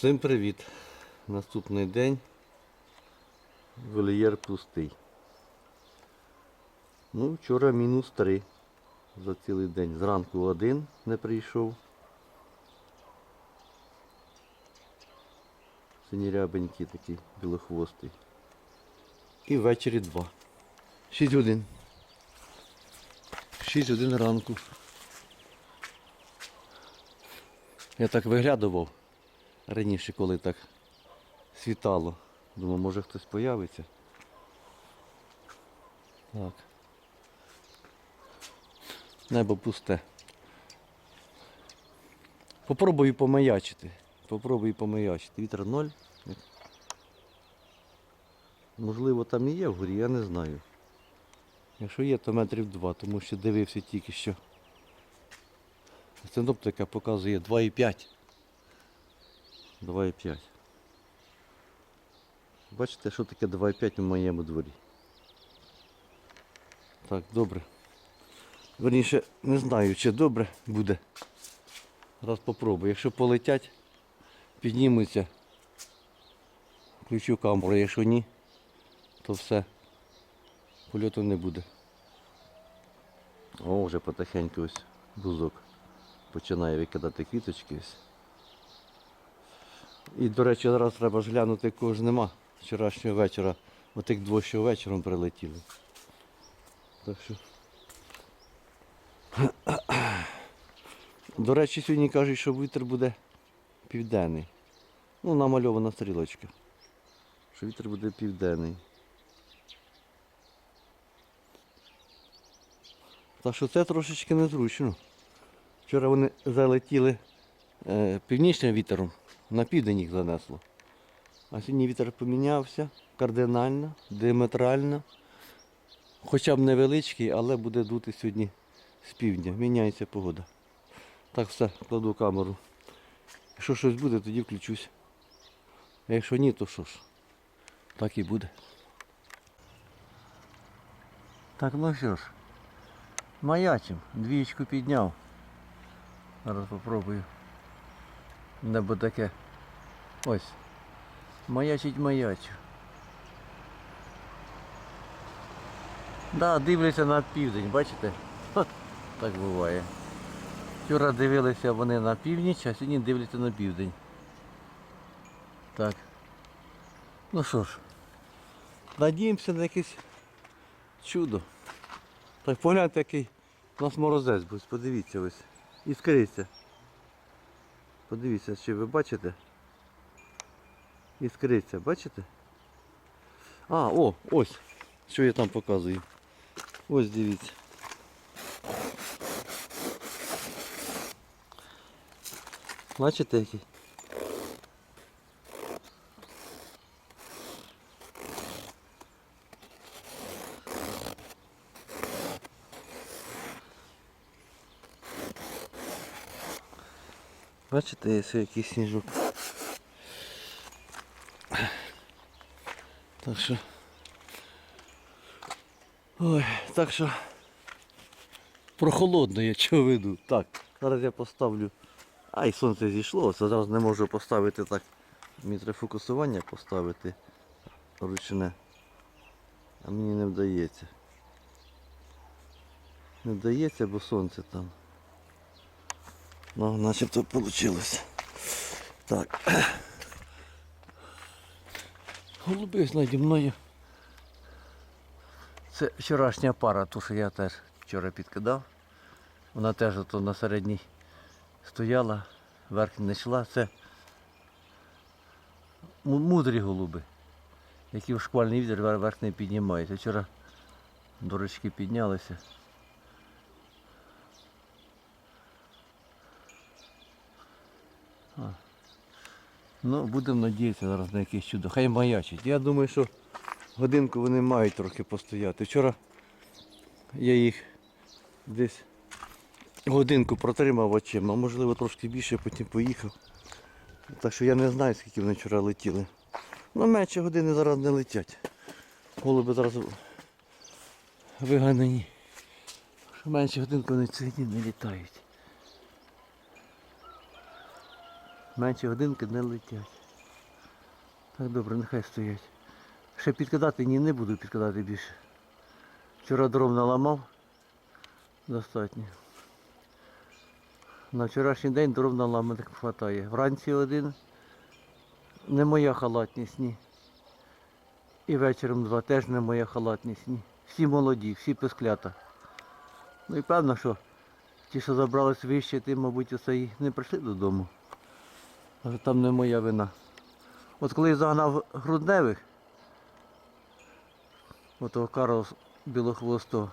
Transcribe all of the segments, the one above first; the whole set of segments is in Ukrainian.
Всім привіт! Наступний день. Вольєр пустий. Ну, вчора мінус 3 за цілий день. Зранку один не прийшов. Синірябенький такий білохвостий. І ввечері два. 6 годин. 6 годин ранку. Я так виглядував раніше, коли так світало. Думав, може хтось появиться. Так. Небо пусте. Попробую помаячити. Попробую помаячити. Вітер ноль. Можливо, там і є вгорі, я не знаю. Якщо є, то метрів два, тому що дивився тільки що. Синоптика показує 2,5. 2,5. Бачите, що таке 2,5 у моєму дворі. Так, добре. Верніше, не знаю, чи добре буде. Раз попробую. Якщо полетять, піднімуться, включу камеру, якщо ні, то все. Польоту не буде. О, вже потихеньку ось бузок починає викидати квіточки. ось. І, до речі, зараз треба ж глянути, кого ж нема вчорашнього вечора. Отих двох, що вечором прилетіли. Так що. До речі, сьогодні кажуть, що вітер буде південний. Ну, намальована стрілочка. Що вітер буде південний. Так що це трошечки незручно. Вчора вони залетіли е, північним вітером, на південь їх занесло. А сьогодні вітер помінявся кардинально, діаметрально. Хоча б невеличкий, але буде дути сьогодні з півдня. Міняється погода. Так все, кладу камеру. Якщо щось буде, тоді включусь. А якщо ні, то що ж. Так і буде. Так, ну що ж. Маячим. Двічку підняв. Зараз попробую. Небо таке. Ось. Маячить маячу. Да, дивляться на південь, бачите? Ха, так буває. Вчора дивилися вони на північ, а сьогодні дивляться на південь. Так. Ну що ж, надіємося на якесь чудо. Так погляньте, який у нас морозець був, подивіться ось. І Іскриться. Подивіться, чи ви бачите? Іскриться, бачите? А, о, ось, що я там показую. Ось дивіться. Бачите який? Бачите, є якийсь сніжок. Так що. Ой, так що. Прохолодно я чого веду. Так, зараз я поставлю. Ай, сонце зійшло, це зараз не можу поставити так. Мені треба фокусування поставити ручне. А мені не вдається. Не вдається, бо сонце там. Ну, начебто вийшло. Так. Голуби наді мною. Це вчорашня пара, ту, що я теж вчора підкидав. Вона теж ото на середній стояла, верх не йшла. Це мудрі голуби, які в шквальний вітер вер- верх не піднімаються. Вчора дурочки піднялися. Ну, будемо надіятися зараз на якесь чудо. Хай маячить. Я думаю, що годинку вони мають трохи постояти. Вчора я їх десь годинку протримав очима, можливо трошки більше, потім поїхав. Так що я не знаю, скільки вони вчора летіли. Ну, менше години зараз не летять. Голуби зараз виганені. Менше годинку вони сьогодні не літають. Менше годинки не летять. Так добре, нехай стоять. Ще підкидати ні, не буду підкидати більше. Вчора дров наламав. Достатньо. На вчорашній день дров наламаних хватає. Вранці один. Не моя халатність, ні. І вечором два теж не моя халатність, ні. Всі молоді, всі писклята. Ну і певно, що ті, що забрались вище, ті, мабуть, усе і не прийшли додому. Але там не моя вина. От коли я загнав грудневих, отого Карла білохвостого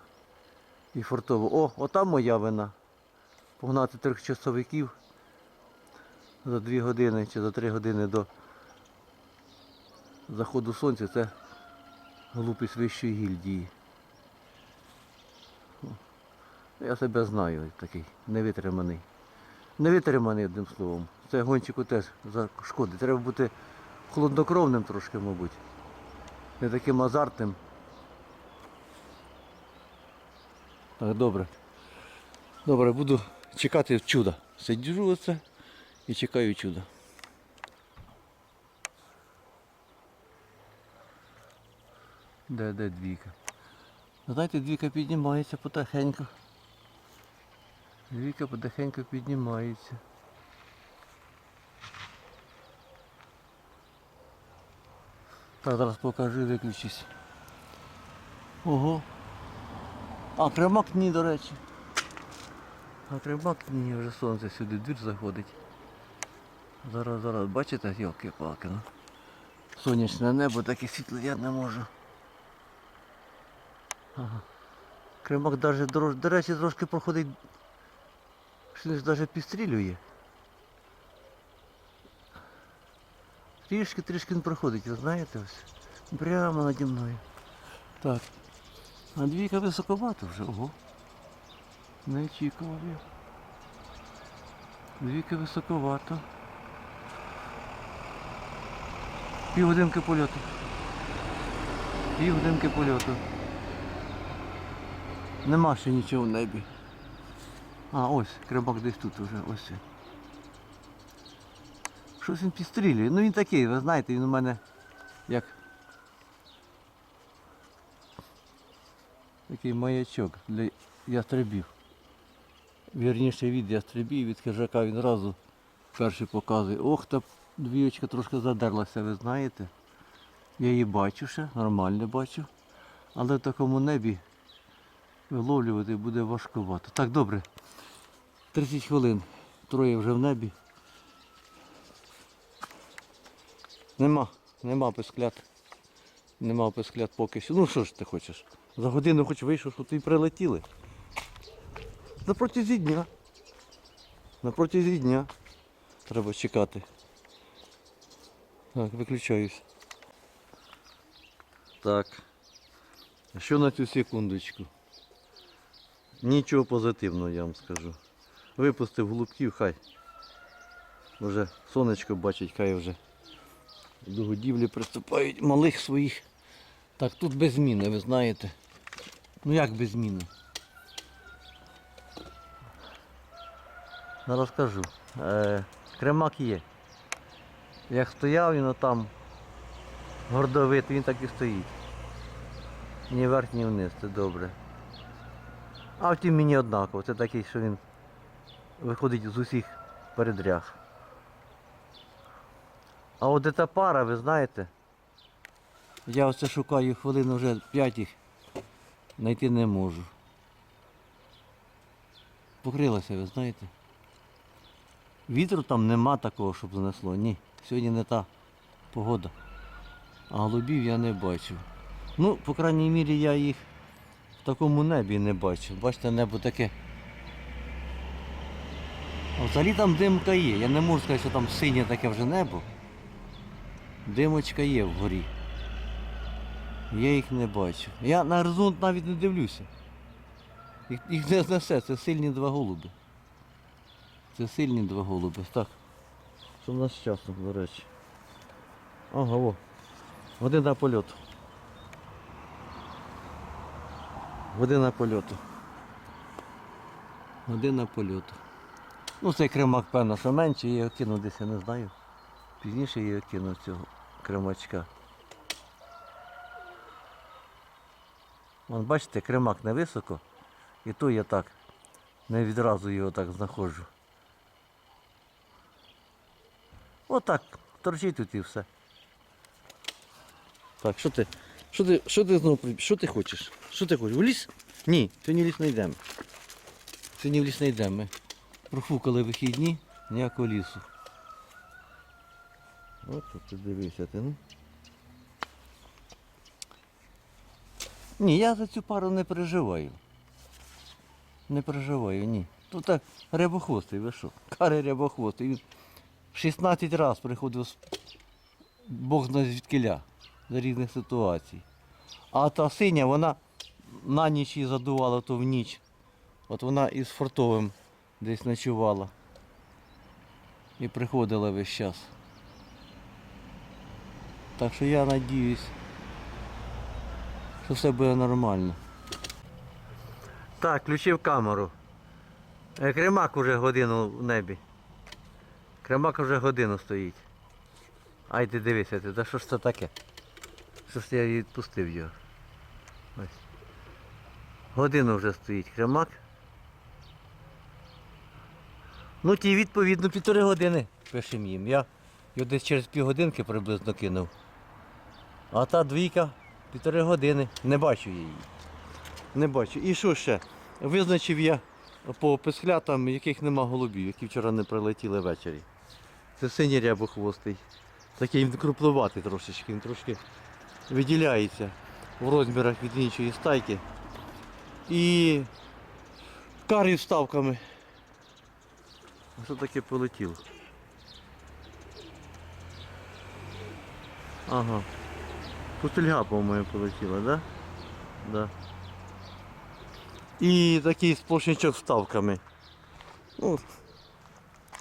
і фортового, о, отам моя вина. Погнати трьох часовиків за дві години чи за три години до заходу сонця це глупість вищої гільдії. Я себе знаю такий, невитриманий. Невитриманий одним словом. Це гонщику теж шкодить. Треба бути холоднокровним трошки, мабуть. Не таким азартним. Так, добре. Добре, буду чекати чуда. Сиджу оце і чекаю чуда. Де, де двійка? Знаєте, двійка піднімається потихеньку. Двійка потихеньку піднімається. Так, зараз покажу, виключусь. Ого. А, кремак ні, до речі. А кремак ні, вже сонце сюди двір заходить. Зараз, зараз, бачите, йолки палки ну. Сонячне небо, таке світло я не можу. Ага. Кремак даже, до речі, трошки проходить. Щось навіть підстрілює. Трішки, трішки він проходить, ви знаєте ось. Прямо наді мною. Так. А двійка високовато вже, ого. Не очікував я. Двійка високовато. Півгодинки польоту. Півгодинки польоту. Нема ще нічого в небі. А, ось, крабак десь тут уже, ось. Щось він підстрілює. Ну він такий, ви знаєте, він у мене як такий маячок для ястребів. Вірніше від ястребів, від хижака він одразу перший показує. Ох, та двіочка трошки задерлася, ви знаєте. Я її бачу ще, нормально бачу. Але в такому небі виловлювати буде важкувато. Так, добре. 30 хвилин. Троє вже в небі. Нема, нема писклят. Нема писклят поки що. Ну що ж ти хочеш? За годину хоч вийшов, що ти прилетіли. На протязі дня. На протязі дня. Треба чекати. Так, виключаюсь. Так. А Що на цю секундочку? Нічого позитивного, я вам скажу. Випустив голубків, хай. Вже сонечко бачить, хай вже до годівлі приступають малих своїх. Так, тут без зміни, ви знаєте. Ну як без зміни? Зараз скажу. Е, кремак є. Як стояв він там гордовит, він так і стоїть. Ні вверх, ні вниз, це добре. А втім мені однаково, це такий, що він виходить з усіх передряг. А от ця пара, ви знаєте, я оце шукаю хвилин вже 5 їх, знайти не можу. Покрилася, ви знаєте. Вітру там нема такого, щоб занесло. Ні. Сьогодні не та погода. А голубів я не бачив. Ну, по крайній мірі, я їх такому небі не бачив. Бачите, небо таке. Взагалі там димка є. Я не можу сказати, що там синє таке вже небо. Димочка є вгорі. Я їх не бачу. Я на горизонт навіть не дивлюся. Їх, їх не знесе, це сильні два голуби. Це сильні два голуби. Так. Що в нас з часом, до речі? Ага, о. Година польоту. Година польоту. Година польоту. Ну, цей кремак, певно, що менше, я його кину десь, я не знаю. Пізніше я його кину цього кремачка. Вон, бачите, кремак невисоко, і то я так не відразу його так знаходжу. Отак, торчить тут і все. Так, що ти? Що ти, що ти знову Що ти хочеш? Що ти хочеш? В ліс? Ні, сьогодні в ліс не йдемо. Сьогодні в ліс не йдемо. Ми профукали вихідні, ніякого лісу. От ти дивишся ти, ну. Ні, я за цю пару не переживаю. Не переживаю, ні. Тут так рябохвостий, ви що? Карий рябохвостий. Він 16 разів приходив з Бог знає звідкиля за різних ситуацій. А та синя, вона на ніч її задувала, то в ніч. От вона із фортовим десь ночувала. І приходила весь час. Так що я надіюсь, що все буде нормально. Так, включив камеру. Е, Кремак уже годину в небі. Кремак вже годину стоїть. Ай ти дивися, ти, що ж це таке? Що ж я відпустив його? Ось. Годину вже стоїть кремак. Ну ті відповідно півтори години пишем їм. Я його десь через півгодинки приблизно кинув. А та двійка півтори години. Не бачу її. Не бачу. І що ще? Визначив я по писклятам, яких нема голубів, які вчора не прилетіли ввечері. Це синій рябохвостий. Такий він крупловатий трошечки, він трошки виділяється в розмірах від іншої стайки. І карі вставками. Що таке полетіло? Ага. Пустельга, по-моєму, полетіла, да? Да. І такий сплошнячок вставками. Ну,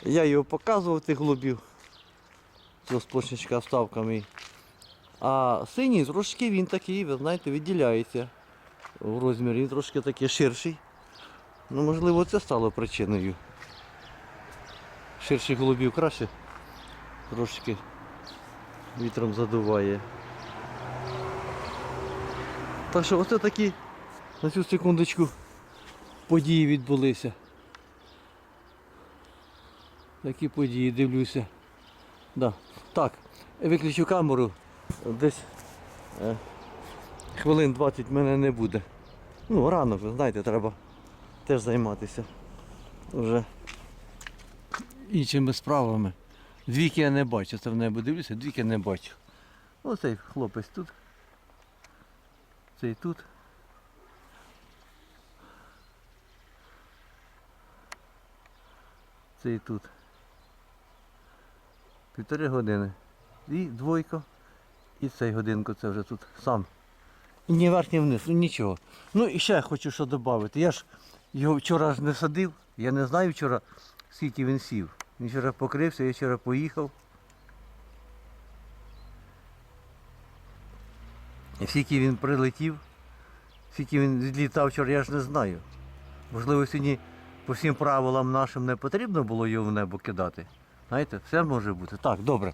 я його показував тих голубів. Цього сплошнячка вставками. А синій трошки він такий, ви знаєте, відділяється в розмірі, він трошки такий ширший. Ну, можливо, це стало причиною. Ширших голубів краще трошки вітром задуває. Так що оце такі на цю секундочку події відбулися. Такі події дивлюся. Да. Так, виключу камеру. Десь е, хвилин 20 мене не буде. Ну, рано, ви знаєте, треба теж займатися вже іншими справами. Двійки я не бачу, це в небо дивлюся, двійки не бачу. Оцей хлопець тут. Цей тут. Цей тут. Півтори години. І двойка. І цей годинку це вже тут сам. Ні вверх, ні вниз, ну нічого. Ну і ще я хочу що додати. Я ж його вчора ж не садив, я не знаю вчора, скільки він сів. Він вчора покрився, я вчора поїхав. Скільки він прилетів, скільки він відлітав вчора, я ж не знаю. Можливо, сьогодні по всім правилам нашим не потрібно було його в небо кидати. Знаєте, все може бути. Так, добре.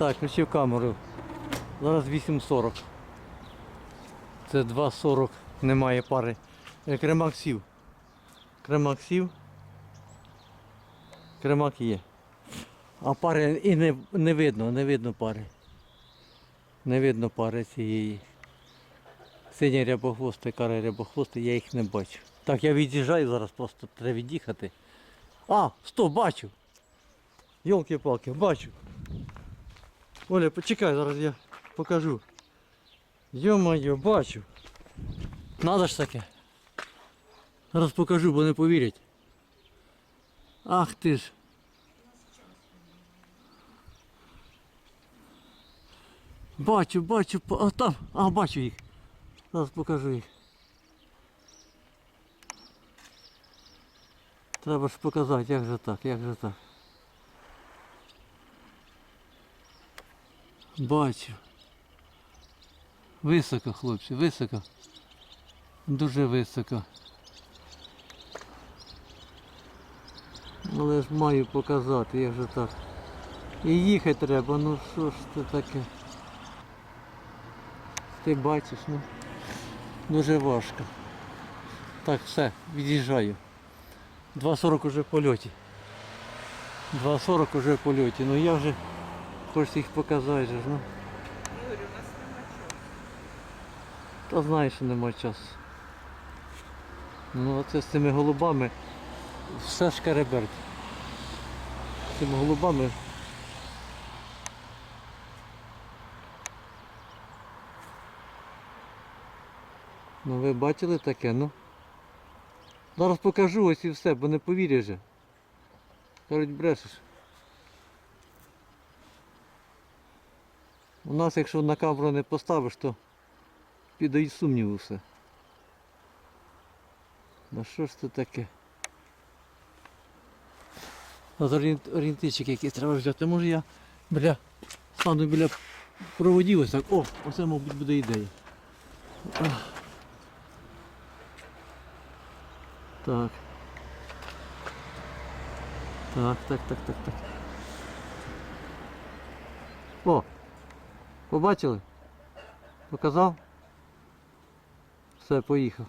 Так, включив камеру. Зараз 8.40. Це 2.40, немає пари. Е, Кремак сів. Кремак сів. Кремак є. А пари і не, не видно, не видно пари. Не видно пари цієї. Сині рябохвости, кари рябохвости, я їх не бачу. Так, я від'їжджаю зараз, просто треба від'їхати. А, стоп, бачу. Йолки-палки, бачу. Оля, почекай, зараз я покажу. Йо-моє, бачу. Надо ж таке. Зараз покажу, бо не повірять. Ах ти ж. Бачу, бачу, а там, а бачу їх. Зараз покажу їх. Треба ж показати, як же так, як же так. Бачу. Високо, хлопці, високо. Дуже високо. Але ж маю показати, як же так. І їхати треба, ну що ж це таке? Ти бачиш, ну дуже важко. Так, все, від'їжджаю. 2.40 уже в польоті. 2.40 уже в польоті. Ну я вже хочу їх показати. же ж, Ну. Ігор, у нас нема чого. Та знаєш, що нема часу. Ну оце з цими голубами все шкереберть. З цими голубами. Ну ви бачили таке, ну? Зараз покажу ось і все, бо не повіриш же. Кажуть, брешеш. У нас, якщо на камеру не поставиш, то піддають сумніву все. Ну що ж це таке? От орієнт- орієнтирчик якийсь треба взяти. Може я бля, стану біля проводів ось так. О, оце, мабуть, буде ідея. Так. Так, так, так, так, так. О! Побачили? Показав? Все, поїхав.